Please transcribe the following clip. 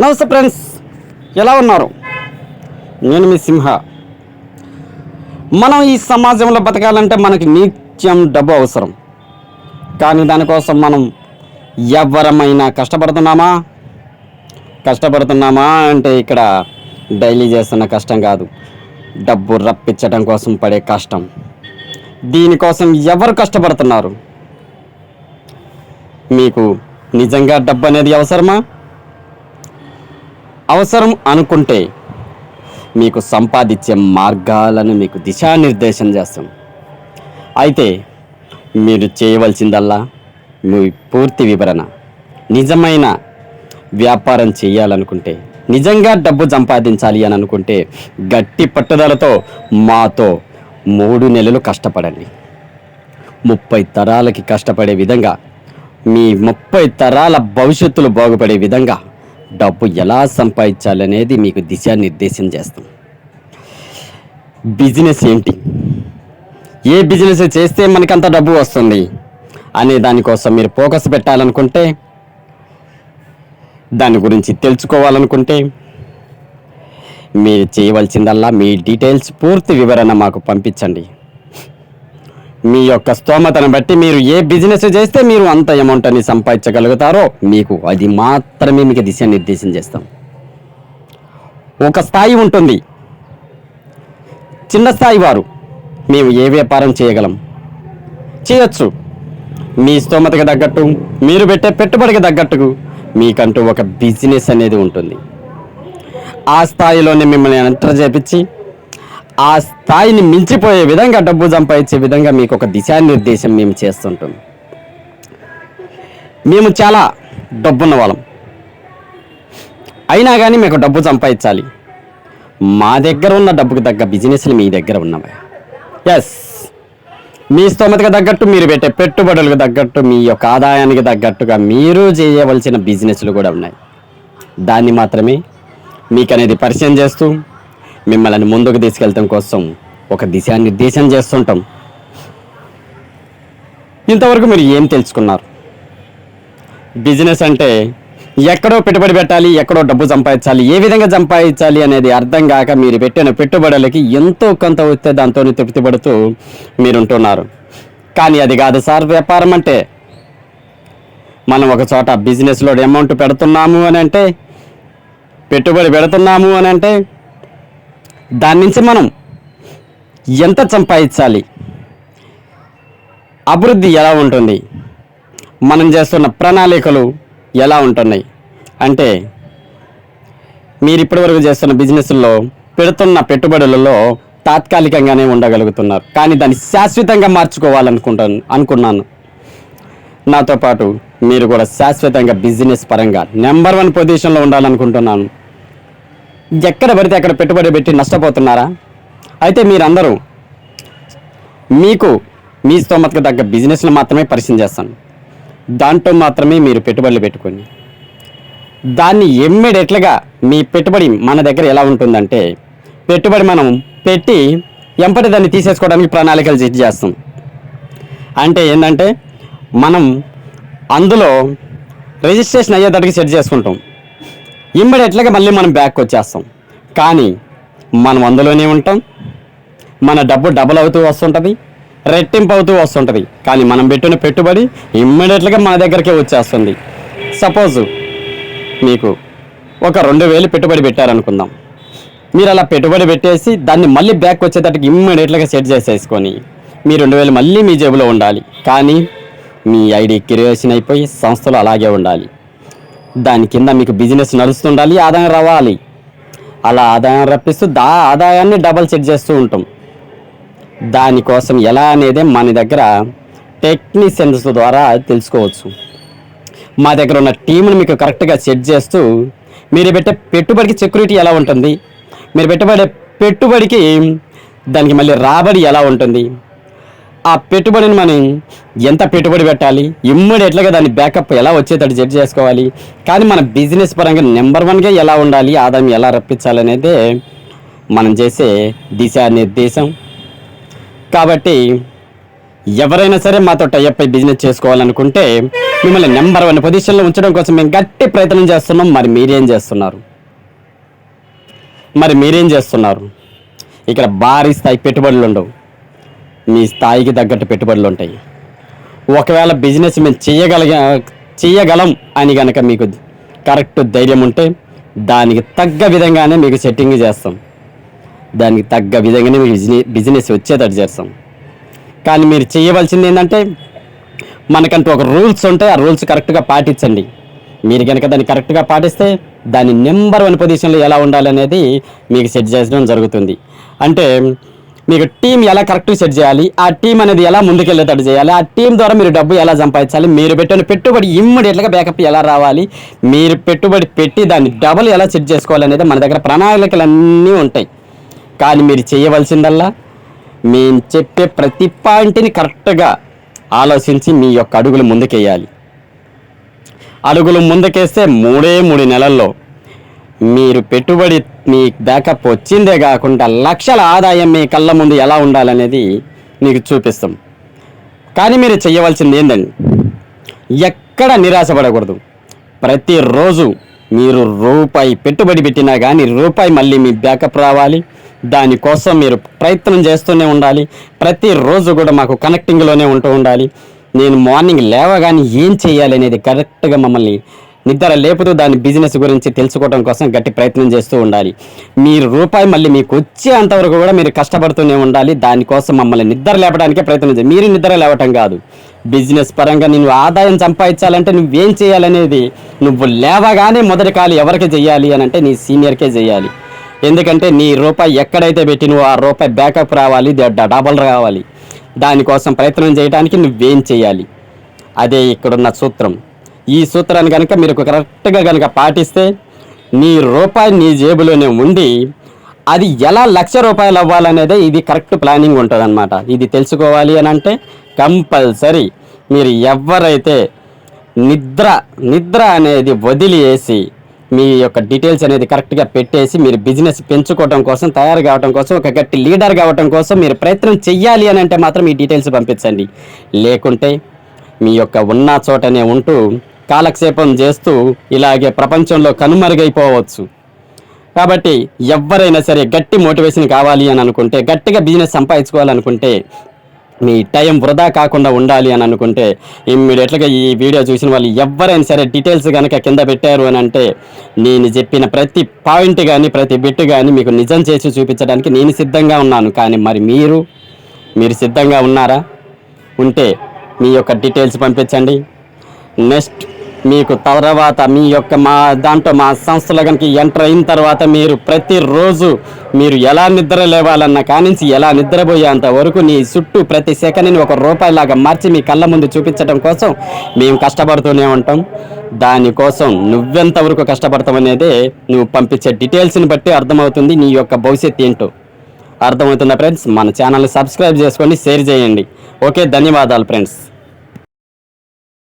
నమస్తే ఫ్రెండ్స్ ఎలా ఉన్నారు? నేను మీ సింహ. మనం ఈ సమాజంలో బతకాలంటే మనకి నిత్యం డబ్బు అవసరం. కానీ దానికోసం మనం ఎవరమైనా కష్టపడుతున్నామా? కష్టపడుతున్నామా అంటే ఇక్కడ డైలీ చేస్తున్న కష్టం కాదు. డబ్బు రప్పించడం కోసం పడే కష్టం. దీనికోసం ఎవరు కష్టపడుతున్నారు? మీకు నిజంగా డబ్బు అనేది అవసరమా? అవసరం అనుకుంటే మీకు సంపాదించే మార్గాలను మీకు దిశానిర్దేశం చేస్తాం. అయితే మీరు చేయవలసిందల్లా మీ పూర్తి వివరణ. నిజమైన వ్యాపారం చేయాలనుకుంటే నిజంగా డబ్బు సంపాదించాలి అని అనుకుంటే గట్టి పట్టుదలతో మాతో మూడు నెలలు కష్టపడండి. ముప్పై తరాలకి కష్టపడే విధంగా మీ ముప్పై తరాల భవిష్యత్తులు బాగుపడే విధంగా డబ్బు ఎలా సంపాదించాలనేది మీకు దిశానిర్దేశం చేస్తాం. బిజినెస్ ఏంటి? ఏ బిజినెస్ చేస్తే మనకంత డబ్బు వస్తుంది? అనే దానికోసం మీరు ఫోకస్ పెట్టాలనుకుంటే దాని గురించి తెలుసుకోవాలనుకుంటే మీరు చేయవలసిందల్లా మీ డీటెయిల్స్ పూర్తి వివరణ మాకు పంపించండి. మీ యొక్క స్తోమతను బట్టి మీరు ఏ బిజినెస్ చేస్తే మీరు అంత అమౌంట్ అని సంపాదించగలుగుతారో మీకు అది మాత్రమే మీకు దిశానిర్దేశం చేస్తాం. ఒక స్థాయి ఉంటుంది. చిన్న స్థాయి వారు మేము ఏ వ్యాపారం చేయగలం? చేయొచ్చు. మీ స్తోమతకి తగ్గట్టు మీరు పెట్టే పెట్టుబడికి తగ్గట్టుకు మీకంటూ ఒక బిజినెస్ అనేది ఉంటుంది. ఆ స్థాయిలోనే మిమ్మల్ని ఎంటర్ చేపించి ఆ స్థాయిని మించిపోయే విధంగా డబ్బు సంపాదించే విధంగా మీకు ఒక దిశానిర్దేశం మేము చేస్తుంటాం. మేము చాలా డబ్బున్న వాళ్ళం. అయినా కానీ మీకు డబ్బు సంపాదించాలి. మా దగ్గర ఉన్న డబ్బుకు తగ్గ బిజినెస్లు మీ దగ్గర ఉన్నవా? ఎస్ మీ స్తోమతకు తగ్గట్టు మీరు పెట్టే పెట్టుబడులకు తగ్గట్టు మీ యొక్క ఆదాయానికి తగ్గట్టుగా మీరు చేయవలసిన బిజినెస్లు కూడా ఉన్నాయి. దాన్ని మాత్రమే మీకు అనేది పరిచయం చేస్తూ మిమ్మల్ని ముందుకు తీసుకెళ్ళటం కోసం ఒక దిశానిర్దేశం చేస్తుంటాం. ఇంతవరకు మీరు ఏం తెలుసుకున్నారు? బిజినెస్ అంటే ఎక్కడో పెట్టుబడి పెట్టాలి ఎక్కడో డబ్బు సంపాదించాలి ఏ విధంగా సంపాదించాలి అనేది అర్థం కాక మీరు పెట్టిన పెట్టుబడులకి ఎంతో కొంత వస్తే దాంతో తృప్తి పడుతూ మీరుంటున్నారు. కానీ అది కాదు సార్ వ్యాపారం అంటే మనం ఒక చోట బిజినెస్లో అమౌంట్ పెడుతున్నాము అని అంటే పెట్టుబడి పెడుతున్నాము అని అంటే దాని నుంచి మనం ఎంత సంపాదించాలి? అభివృద్ధి ఎలా ఉంటుంది? మనం చేస్తున్న ప్రణాళికలు ఎలా ఉంటున్నాయి? అంటే మీరు ఇప్పటివరకు చేస్తున్న బిజినెస్లో పెడుతున్న పెట్టుబడులలో తాత్కాలికంగానే ఉండగలుగుతున్నారు. కానీ దాన్ని శాశ్వతంగా మార్చుకోవాలనుకుంటాను అనుకున్నాను. నాతో పాటు మీరు కూడా శాశ్వతంగా బిజినెస్ పరంగా నెంబర్ వన్ పొజిషన్లో ఉండాలనుకుంటున్నాను. ఎక్కడ పడితే అక్కడ పెట్టుబడి పెట్టి నష్టపోతున్నారా? అయితే మీరందరూ మీకు మీ స్తోమతకు తగ్గ బిజినెస్లు మాత్రమే పరిచయం చేస్తాను. దాంట్లో మాత్రమే మీరు పెట్టుబడులు పెట్టుకొని దాన్ని ఎమ్మెడెట్లుగా మీ పెట్టుబడి మన దగ్గర ఎలా ఉంటుందంటే పెట్టుబడి మనం పెట్టి ఎంపటి దాన్ని తీసేసుకోవడానికి ప్రణాళికలు సెట్ చేస్తాం. అంటే ఏంటంటే మనం అందులో రిజిస్ట్రేషన్ అయ్యేటట్టుగా సెట్ చేసుకుంటాం. ఇమ్మీడియట్గా మళ్ళీ మనం బ్యాక్ వచ్చేస్తాం. కానీ మనం అందులోనే ఉంటాం. మన డబ్బు డబుల్ అవుతూ వస్తుంటుంది రెట్టింపు అవుతూ వస్తుంటుంది. కానీ మనం పెట్టిన పెట్టుబడి ఇమ్మీడియట్గా మన దగ్గరికే వచ్చేస్తుంది. సపోజ్ మీకు ఒక రెండు వేలు పెట్టుబడి పెట్టారనుకుందాం. మీరు అలా పెట్టుబడి పెట్టేసి దాన్ని మళ్ళీ బ్యాక్ వచ్చేటట్టుకు ఇమ్మీడియట్గా సెట్ చేసేసుకొని మీ రెండు వేలు మళ్ళీ మీ జేబులో ఉండాలి. కానీ మీ ఐడి క్రియేషన్ అయిపోయి సంస్థలు అలాగే ఉండాలి. దాని కింద మీకు బిజినెస్ నడుస్తుండాలి ఆదాయం రావాలి. అలా ఆదాయం రప్పిస్తూ దా ఆదాయాన్ని డబల్ సెట్ చేస్తూ ఉంటాం. దానికోసం ఎలా అనేది మన దగ్గర టెక్నీషియన్స్ ద్వారా తెలుసుకోవచ్చు. మా దగ్గర ఉన్న టీంని మీకు కరెక్ట్గా సెట్ చేస్తూ మీరు పెట్టే పెట్టుబడికి సెక్యూరిటీ ఎలా ఉంటుంది? మీరు పెట్టబడే పెట్టుబడికి దానికి మళ్ళీ రాబడి ఎలా ఉంటుంది? ఆ పెట్టుబడిని మనం ఎంత పెట్టుబడి పెట్టాలి? ఇమ్మీడియట్గా దాని బ్యాకప్ ఎలా వచ్చేటట్టు సెట్ చేసుకోవాలి? కానీ మన బిజినెస్ పరంగా నెంబర్ వన్గా ఎలా ఉండాలి? ఆదాయం ఎలా రప్పించాలనేదే మనం చేసే దిశానిర్దేశం. కాబట్టి ఎవరైనా సరే మాతో టైప్ అయి బిజినెస్ చేసుకోవాలనుకుంటే మిమ్మల్ని నెంబర్ వన్ పొజిషన్లో ఉంచడం కోసం మేము గట్టి ప్రయత్నం చేస్తున్నాం. మరి మీరేం చేస్తున్నారు? మరి మీరేం చేస్తున్నారు? ఇక్కడ భారీ స్థాయి పెట్టుబడులు ఉండవు. మీ స్థాయికి తగ్గట్టు పెట్టుబడులు ఉంటాయి. ఒకవేళ బిజినెస్ మేము చేయగలిగ చేయగలం అని కనుక మీకు కరెక్ట్ ధైర్యం ఉంటే దానికి తగ్గ విధంగానే మీకు సెట్టింగ్ చేస్తాం. దానికి తగ్గ విధంగానే మీకు బిజినెస్ బిజినెస్ వచ్చేటట్టు చేస్తాం. కానీ మీరు చేయవలసింది ఏంటంటే మనకంటూ ఒక రూల్స్ ఉంటాయి ఆ రూల్స్ కరెక్ట్గా పాటించండి. మీరు కనుక దాన్ని కరెక్ట్గా పాటిస్తే దాని నెంబర్ వన్ పొజిషన్లో ఎలా ఉండాలనేది మీకు సెట్ చేయడం జరుగుతుంది. అంటే మీకు టీం ఎలా కరెక్ట్గా సెట్ చేయాలి ఆ టీం అనేది ఎలా ముందుకెళ్ళేటట్టు చేయాలి ఆ టీం ద్వారా మీరు డబ్బు ఎలా సంపాదించాలి మీరు పెట్టిన పెట్టుబడి ఇమ్మీడియట్గా బ్యాకప్ ఎలా రావాలి మీరు పెట్టుబడి పెట్టి దాన్ని డబుల్ ఎలా సెట్ చేసుకోవాలనేది మన దగ్గర ప్రణాళికలు అన్నీ ఉంటాయి. కానీ మీరు చేయవలసిందల్లా మేము చెప్పే ప్రతి పాయింట్ని కరెక్ట్గా ఆలోచించి మీ యొక్క అడుగులు ముందుకేయాలి. అడుగులు ముందుకేస్తే మూడే మూడు నెలల్లో మీరు పెట్టుబడి మీ బ్యాకప్ వచ్చిందే కాకుండా లక్షల ఆదాయం మీ కళ్ళ ముందు ఎలా ఉండాలనేది మీకు చూపిస్తాం. కానీ మీరు చేయవలసింది ఏంటండి ఎక్కడ నిరాశపడకూడదు. ప్రతిరోజు మీరు రూపాయి పెట్టుబడి పెట్టినా కానీ రూపాయి మళ్ళీ మీ బ్యాకప్ రావాలి. దానికోసం మీరు ప్రయత్నం చేస్తూనే ఉండాలి. ప్రతిరోజు కూడా మాకు కనెక్టింగ్లోనే ఉంటూ ఉండాలి. నేను మార్నింగ్ లేవగానే ఏం చేయాలి అనేది కరెక్ట్గా మమ్మల్ని నిద్ర లేపుతూ దాని బిజినెస్ గురించి తెలుసుకోవడం కోసం గట్టి ప్రయత్నం చేస్తూ ఉండాలి. మీరు రూపాయి మళ్ళీ మీకు వచ్చేంతవరకు కూడా మీరు కష్టపడుతూనే ఉండాలి. దానికోసం మమ్మల్ని నిద్ర లేపడానికే ప్రయత్నం చేయాలి మీరు నిద్ర లేవటం కాదు. బిజినెస్ పరంగా నువ్వు ఆదాయం సంపాదించాలంటే నువ్వేం చేయాలనేది? నువ్వు లేవగానే మొదటి కాలు ఎవరికి చేయాలి అని అంటే నీ సీనియర్కే చేయాలి. ఎందుకంటే నీ రూపాయి ఎక్కడైతే పెట్టినవో ఆ రూపాయి బ్యాకప్ రావాలి. డబల్ రావాలి. దానికోసం ప్రయత్నం చేయడానికి నువ్వేం చేయాలి? అదే ఇక్కడున్న సూత్రం. ఈ సూత్రాన్ని కనుక మీరు కరెక్ట్గా కనుక పాటిస్తే నీ రూపాయి నీ జేబులోనే ఉండి అది ఎలా లక్ష రూపాయలు అవ్వాలనేదే ఇది కరెక్ట్ ప్లానింగ్ ఉంటుంది ఇది తెలుసుకోవాలి అని అంటే కంపల్సరీ మీరు ఎవరైతే నిద్ర నిద్ర అనేది వదిలివేసి మీ యొక్క డీటెయిల్స్ అనేది కరెక్ట్గా పెట్టేసి మీరు బిజినెస్ పెంచుకోవడం కోసం తయారు కావడం కోసం ఒక గట్టి లీడర్ కావడం కోసం మీరు ప్రయత్నం చెయ్యాలి అని అంటే మాత్రం ఈ డీటెయిల్స్ పంపించండి. లేకుంటే మీ యొక్క ఉన్న చోటనే ఉంటూ కాలక్షేపం చేస్తూ ఇలాగే ప్రపంచంలో కనుమరుగైపోవచ్చు. కాబట్టి ఎవరైనా సరే గట్టి మోటివేషన్ కావాలి అని అనుకుంటే గట్టిగా బిజినెస్ సంపాదించుకోవాలనుకుంటే మీ టైం వృధా కాకుండా ఉండాలి అని అనుకుంటే ఇమ్మీడియట్గా ఈ వీడియో చూసిన వాళ్ళు ఎవరైనా సరే డీటెయిల్స్ కనుక కింద పెట్టారు అని అంటే నేను చెప్పిన ప్రతి పాయింట్ కానీ ప్రతి బిట్ కానీ మీకు నిజం చేసి చూపించడానికి నేను సిద్ధంగా ఉన్నాను. కానీ మరి మీరు మీరు సిద్ధంగా ఉన్నారా? ఉంటే మీ యొక్క డీటెయిల్స్ పంపించండి. నెక్స్ట్ మీకు తర్వాత మీ యొక్క మా దాంట్లో మా సంస్థలో కనుక ఎంటర్ అయిన తర్వాత మీరు ప్రతిరోజు మీరు ఎలా నిద్ర లేవాలన్న కానించి ఎలా నిద్రపోయేంత వరకు నీ చుట్టూ ప్రతి సెకండ్ని ఒక రూపాయిలాగా మార్చి మీ కళ్ళ ముందు చూపించడం కోసం మేము కష్టపడుతూనే ఉంటాం. దానికోసం నువ్వెంతవరకు కష్టపడతావు అనేది నువ్వు పంపించే డీటెయిల్స్ని బట్టి అర్థమవుతుంది. నీ యొక్క భవిష్యత్తు ఏంటో అర్థమవుతుందా ఫ్రెండ్స్ మన ఛానల్ని సబ్స్క్రైబ్ చేసుకోండి షేర్ చేయండి. ఓకే ధన్యవాదాలు ఫ్రెండ్స్.